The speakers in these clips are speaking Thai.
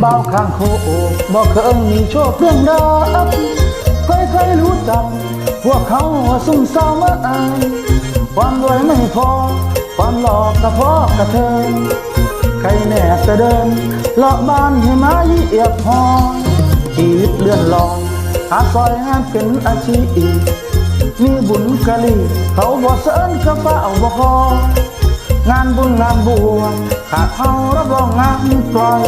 เบาข้างโคโอบบ่เคยมีโชคเรื่องรักเคยเคยรู้จัก พวกเขาว่าซุ่มซ่ามาอายความรวยไม่พอ ความหลอกกระพาะกระเทินใครแน่จะเดินเลาะบ้านให้มาเหยียบหอชีวิตเลื่อนลอยหาซอยงานเป็นอาชีพมีบุญกะลีเขาบ่เสินกระเป๋าบ่พองานบุญงานบวชขาดเขารับรองงานปล่อย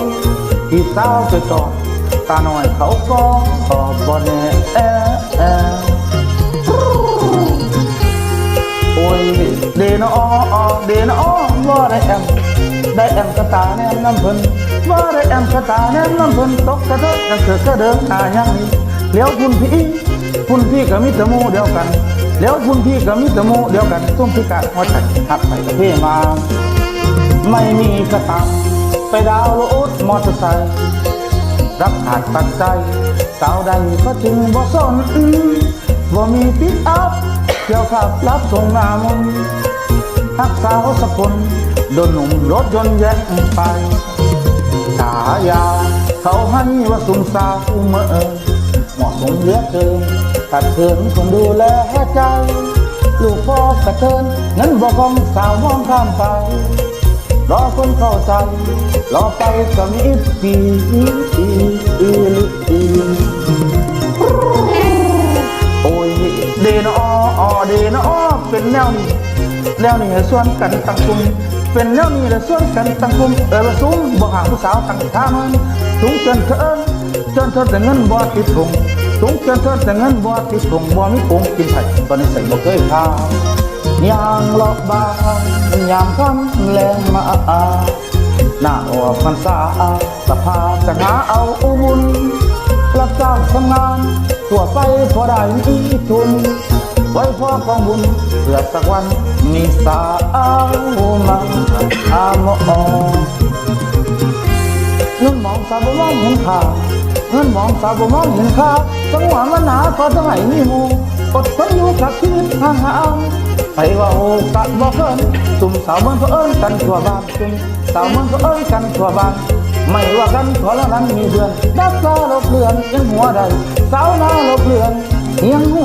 ที่สาวไปก่อตาหน่อยเขาก็ขอบ่แน่แอแอโอ้ยเดนออเดนอว่าได้แอมได้แอมกระตาแนมน้ำพิ่นว่าได้แอมกระตาแนมน้ำพิ่นตกกระเทอะกันเสือกระเดินหายังนี้เลี้ยวคุณพี่คุณพี่กับมิตรมูเดียวกันแล้วคุณพี่กับมิตรมูเดียวกันส้มพิการหัวใจหักไปกระเพมา ไม่มีกระตัง ไปดาวน์โหลดมอเตอร์ไซค์รับขาดตัดใจสาวใดก็จึงบ่สนว่ามีปิกอัพเกี่ยวขับรับส่งหนามนหักสาวสะพลโดนหนุ่มรถยนต์แย่งไปฉายาเขาให้ว่าสุ่มสาวเมื่อเหมาะสมเหลือเกินตัดเถินคนดูแลใจ ลูกพ่อกระเทินนั้นบอกองสาวมองข้ามไป รอคนเข้าใจรอไปก็มีปีอีอีอีอีโอ้ยเดนอออเดนออเป็นแนวนี้แนวนี้ให้ส่วนกันตั้งกลุ่มเป็นแนวนี้และส่วนกันตั้งกลุ่มเออว่าสูงบ่ห่างผู้สาวตั้งท่ามันสูงเกินเถินเกินเถินแต่เงินบ่ติดถุง สูงเกินเถินแต่เงินบ่ติดถุงบ่มีโกงกินไผ่ตอนนี้ใส่บ่เคยทายางหลอกบางยามค่ำแรงมาหน้าออกพรรษาสภาจะหาเอาอุบุญรับจ้างทำงานทั่วไปพอได้มีทุนไว้พ่อของบุญเพื่อสักวันมีสาวมาอามองเงินมองสาวบ่มองเห็นค่า เงินมองสาวบ่มองเห็นข้าจังหวะมันหนาพอจะให้มีหมูอดทนอยู่กับชีวิตห่างหาไปว่าโอกาสบ่เกินตุ่มสาวเมืองก็เอิญกันทั่วบ้านตุ่มสาวเมืองก็เอิญกันทั่วบ้านไม่ว่ากันขอละนั้นมีเดือนดักกาลบเลือนยังหัวใดสาวนาลบเลือนเฮียงหู